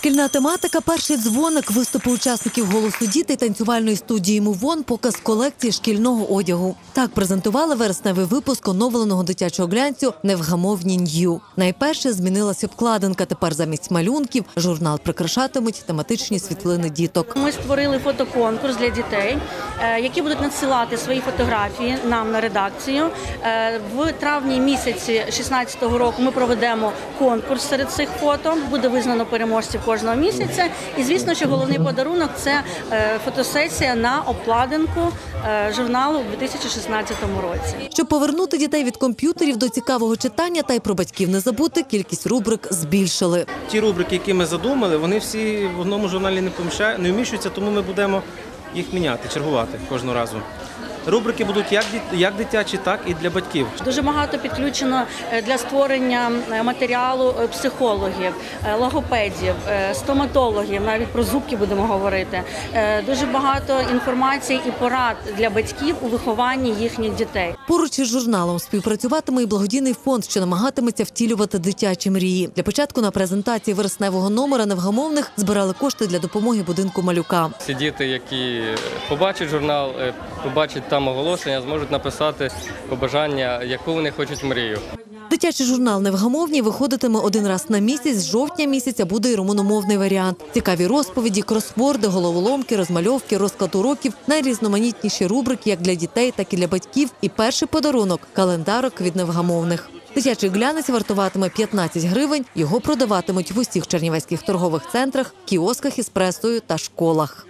Шкільна тематика, перший дзвоник, виступи учасників голосу дітей танцювальної студії Мувон, показ колекції шкільного одягу. Так презентували вересневий випуск оновленого дитячого глянцю Невгамовні нью. Найперше змінилася обкладинка. Тепер замість малюнків журнал прикрашатимуть тематичні світлини діток. Ми створили фотоконкурс для дітей, які будуть надсилати свої фотографії нам на редакцію. Е, В травні місяці 2016 року ми проведемо конкурс серед цих фото. Буде визнано переможців кожного місяця. І звісно, що головний подарунок це е, фотосесія на обкладинку е, журналу у 2016 році. Щоб повернути дітей від комп'ютерів до цікавого читання та й про батьків не забути, кількість рубрик збільшили. Ті рубрики, які ми задумали, вони всі в одному журналі не поміща- не вміщуються, тому ми будемо їх міняти, чергувати кожного разу. Рубрики будуть як, як дитячі, так і для батьків. Дуже багато підключено е, для створення е, матеріалу е, психологів, логопедів, стоматологів. Навіть про зубки будемо говорити. Дуже багато інформації і порад для батьків у вихованні їхніх дітей. Поруч із журналом співпрацюватиме і благодійний фонд, що намагатиметься втілювати дитячі мрії. Для початку на презентації вересневого номера невгамовних збирали кошти для допомоги будинку малюка. Всі діти, які побачать журнал, е, побачать там оголошення, зможуть написати побажання, яку вони хочуть мрію. Дитячий журнал Невгамовні виходитиме один раз на місяць. З жовтня місяця буде і румуномовний варіант. Цікаві розповіді, кросворди, головоломки, розмальовки, розклад уроків, найрізноманітніші рубрики як для дітей, так і для батьків. І перший подарунок календарок від невгамовних. Дитячий глянець вартуватиме 15 гривень. Його продаватимуть в усіх чернівецьких торгових центрах, кіосках із пресою та школах.